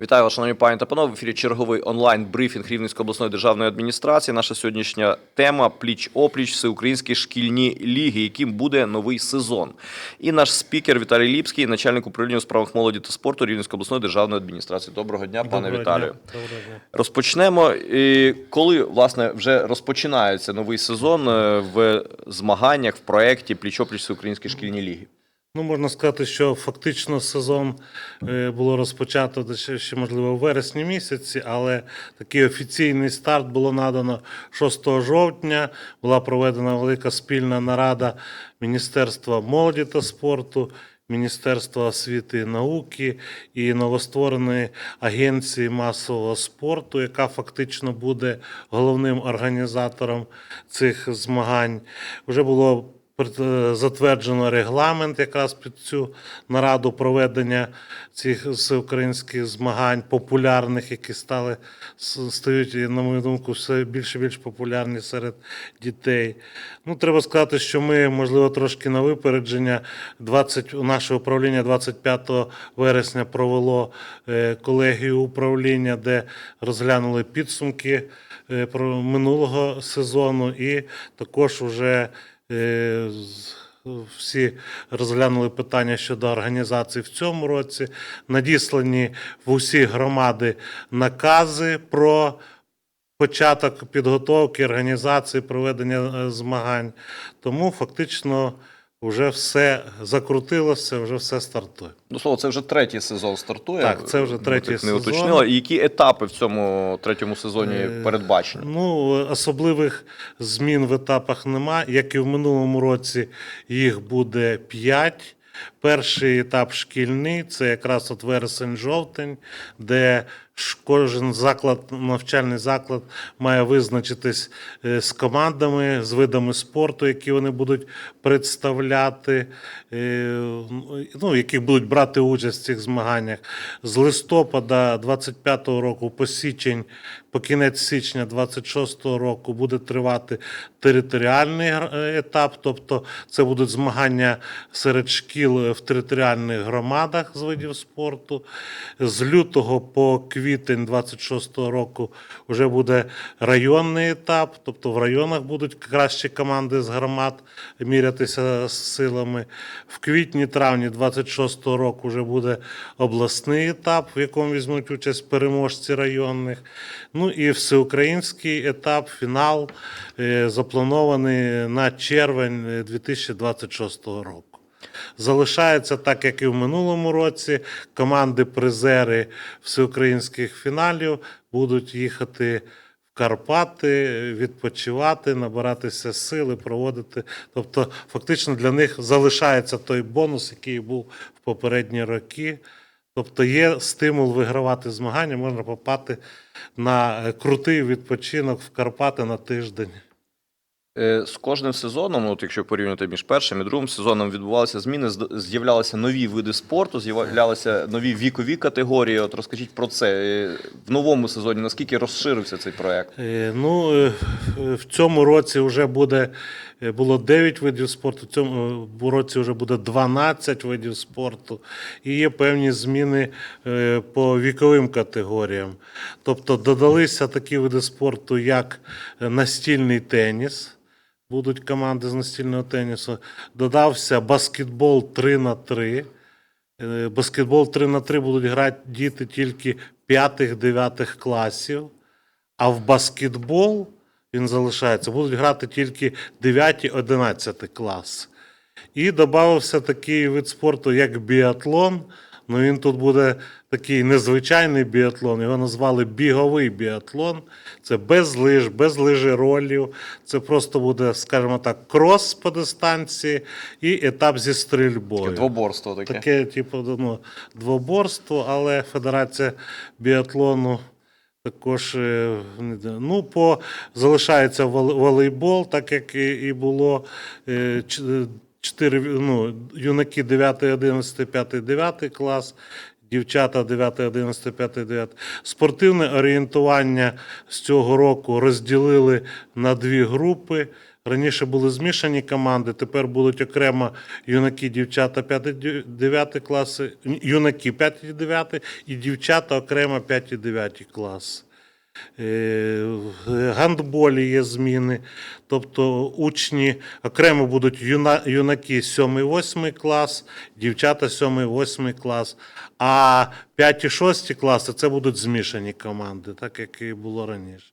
Вітаю вас, шановні пані та панове. В ефірі черговий онлайн брифінг Рівненської обласної державної адміністрації. Наша сьогоднішня тема пліч опліч всеукраїнські шкільні ліги, яким буде новий сезон. І наш спікер Віталій Ліпський, начальник управління у справах молоді та спорту Рівненської обласної державної адміністрації. Доброго дня, пане Доброго Віталію. дня. Доброго дня. Розпочнемо. І Коли власне вже розпочинається новий сезон е, в змаганнях в проєкті пліч опліч всеукраїнські шкільні ліги? Ну, можна сказати, що фактично сезон е, було розпочато ще, можливо, у вересні місяці, але такий офіційний старт було надано 6 жовтня. Була проведена велика спільна нарада Міністерства молоді та спорту. Міністерства освіти і науки і новоствореної агенції масового спорту, яка фактично буде головним організатором цих змагань. Вже було затверджено регламент якраз під цю нараду проведення цих всеукраїнських змагань, популярних, які стали стають, на мою думку, все більше і більш популярні серед дітей. Ну, треба сказати, що ми, можливо, трошки на випередження. 20, наше управління 25 вересня провело е, колегію управління, де розглянули підсумки е, минулого сезону, і також вже Е, Всі розглянули питання щодо організації в цьому році. Надіслані в усі громади накази про початок підготовки, організації, проведення е, змагань. Тому фактично вже все закрутилося, вже все стартує. До слова, це вже третій сезон стартує. Так, це вже третій не сезон. уточнили. І які етапи в цьому третьому сезоні Е, передбачені? Ну, особливих змін в етапах нема. Як і в минулому році, їх буде 5. Перший етап шкільний це якраз от вересень-жовтень, де кожен заклад, навчальний заклад має визначитись е, з командами, з видами спорту, які вони будуть представляти, е, ну, яких будуть брати участь в цих змаганнях. З листопада 25-го року по січень, по кінець січня 26-го року буде тривати територіальний е, етап, тобто це будуть змагання серед шкіл в територіальних громадах з видів спорту. З лютого по квітень 26-го року вже буде районний етап, тобто в районах будуть кращі команди з громад мірятися силами. В квітні-травні 26-го року вже буде обласний етап, в якому візьмуть участь переможці районних. Ну і всеукраїнський етап, фінал е, запланований на червень е, 2026 року. Залишається так, як і в минулому році. Команди-призери всеукраїнських фіналів будуть їхати Карпати, відпочивати, набиратися сили, проводити. Тобто, фактично для них залишається той бонус, який був в попередні роки. Тобто є стимул вигравати змагання, можна попати на е, крутий відпочинок в Карпати на тиждень. Е, З кожним сезоном, от якщо порівняти між першим і другим сезоном, відбувалися зміни, з'являлися нові види спорту, з'являлися нові вікові категорії. От розкажіть про це Е, в новому сезоні. Наскільки розширився цей проект? Е, Ну, в цьому році вже буде було 9 видів спорту, в цьому році вже буде 12 видів спорту. І є певні зміни по віковим категоріям. Тобто додалися такі види спорту, як настільний теніс. Будуть команди з настільного тенісу. Додався баскетбол 3 на 3 Е, Баскетбол 3 на 3 будуть грати діти тільки 5-9 класів. А в баскетбол він залишається, будуть грати тільки 9-11 клас. І додався такий вид спорту, як біатлон. Ну він тут буде такий незвичайний біатлон. Його назвали біговий біатлон. Це без лиж, без лижеролів. Це просто буде, скажімо так, крос по дистанції і етап зі стрільбою. Двоборство таке. Таке, типу, ну, двоборство, але Федерація біатлону також е, ну, по, залишається волейбол, так як і, і було. Чотири ну, юнаки 9, 11, 5, 9 клас, дівчата 9, 11, 5, 9. Спортивне орієнтування з цього року розділили на дві групи. Раніше були змішані команди, тепер будуть окремо юнаки, дівчата 5-9 класи, юнаки 5-9 і дівчата окремо 5-9 класи. Е, гандболі є зміни, тобто учні окремо будуть юна, юнаки 7-8 клас, дівчата 7-8 клас, а 5-6 класи це будуть змішані команди, так як і було раніше.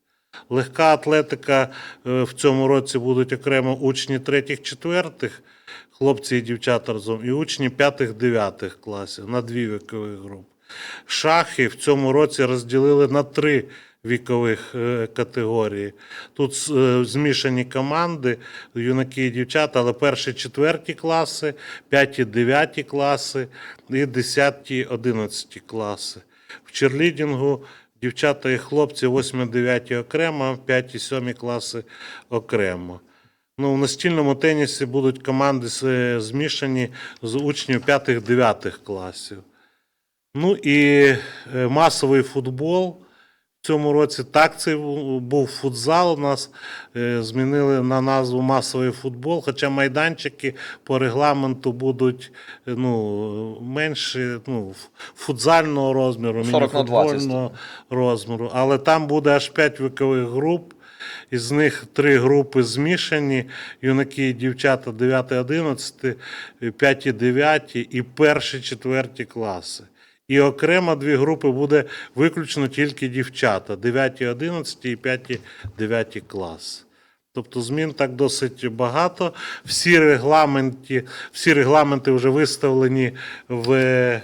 Легка атлетика е, в цьому році будуть окремо учні 3-4, хлопці і дівчата разом, і учні 5-9 класів на дві вікові групи. Шахи в цьому році розділили на три вікових е, категорії. Тут е, змішані команди, юнаки і дівчата, але перші четверті класи, п'яті дев'яті класи і десяті одинадцяті класи. В черлідінгу дівчата і хлопці 8-9 окремо, 5-7 класи окремо. Ну, в настільному тенісі будуть команди змішані з учнів 5-9 класів. Ну і е, масовий футбол. В цьому році так це був футзал. У нас е, змінили на назву масовий футбол, хоча майданчики по регламенту будуть е, ну, менші, ну, футзального розміру, 40 на 20 розміру. Але там буде аж 5 вікових груп. Із них три групи змішані: юнаки і дівчата 9-11, 5-9 і перші четверті класи. І окремо дві групи буде виключно тільки дівчата 9-11 і 5-9 клас. Тобто змін так досить багато. Всі регламенти, всі регламенти вже виставлені в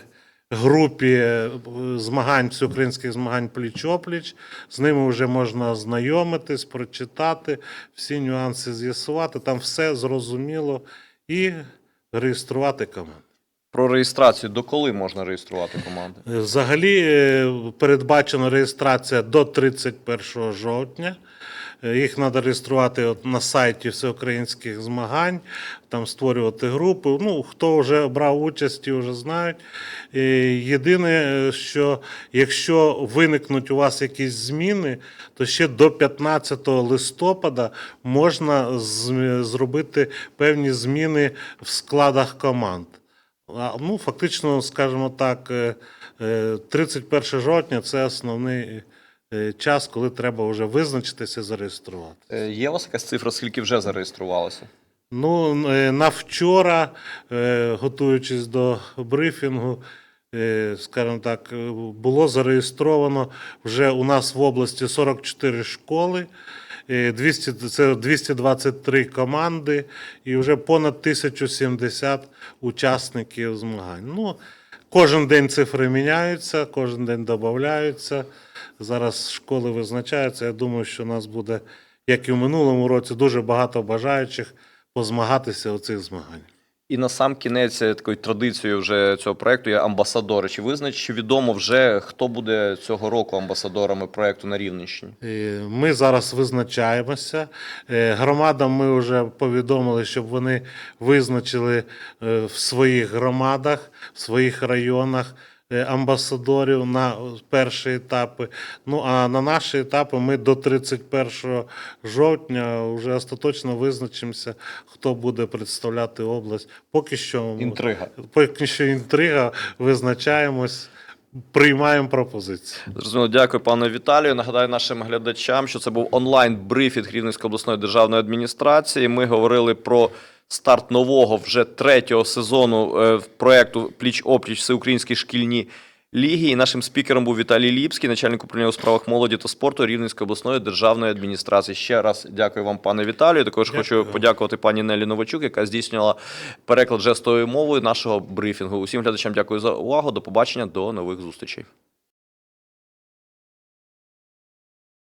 групі е, змагань, всеукраїнських змагань пліч-опліч. З ними вже можна ознайомитись, прочитати, всі нюанси з'ясувати. Там все зрозуміло і реєструвати команду. Про реєстрацію. До коли можна реєструвати команди? Взагалі е, передбачена реєстрація до 31 жовтня. Е, Їх треба реєструвати от на сайті всеукраїнських змагань, там створювати групи. Ну, хто вже брав участь, вже знають. Е, Єдине, е, що якщо виникнуть у вас якісь зміни, то ще до 15 листопада можна зробити певні зміни в складах команд. Ну, фактично, скажімо так, е, е, 31 жовтня це основний е, час, коли треба вже визначитися і зареєструвати. Е, Є у вас якась цифра, скільки вже зареєструвалося? Ну, е, на вчора, е, готуючись до брифінгу, е, скажімо так, е, було зареєстровано вже у нас в області 44 школи. Е, 200, це 223 команди і вже понад 1070 учасників змагань. Ну, кожен день цифри міняються, кожен день додаються. Зараз школи визначаються. Я думаю, що у нас буде, як і в минулому році, дуже багато бажаючих позмагатися у цих змаганнях. І на сам кінець е, такою традицією вже цього проекту є амбасадори. Чи визнач, чи відомо вже хто буде цього року амбасадорами проекту на Рівненщині? Е, Ми зараз визначаємося. Е, Громадам ми вже повідомили, щоб вони визначили в своїх громадах, в своїх районах амбасадорів на перші етапи. Ну а на наші етапи ми до 31 жовтня вже остаточно визначимося, хто буде представляти область. Поки що Інтрига. поки що інтрига, визначаємось, приймаємо пропозиції. Зрозуміло, дякую, пане Віталію. Нагадаю нашим глядачам, що це був онлайн брифінг Рівненської обласної державної адміністрації. Ми говорили про старт нового вже третього сезону е, проекту Пліч опліч всеукраїнські шкільні ліги. І нашим спікером був Віталій Ліпський, начальник управління у справах молоді та спорту Рівненської обласної державної адміністрації. Ще раз дякую вам, пане Віталію. Також Дякую. хочу подякувати пані Нелі Новачук, яка здійснювала переклад жестовою мовою нашого брифінгу. Усім глядачам дякую за увагу. До побачення, до нових зустрічей.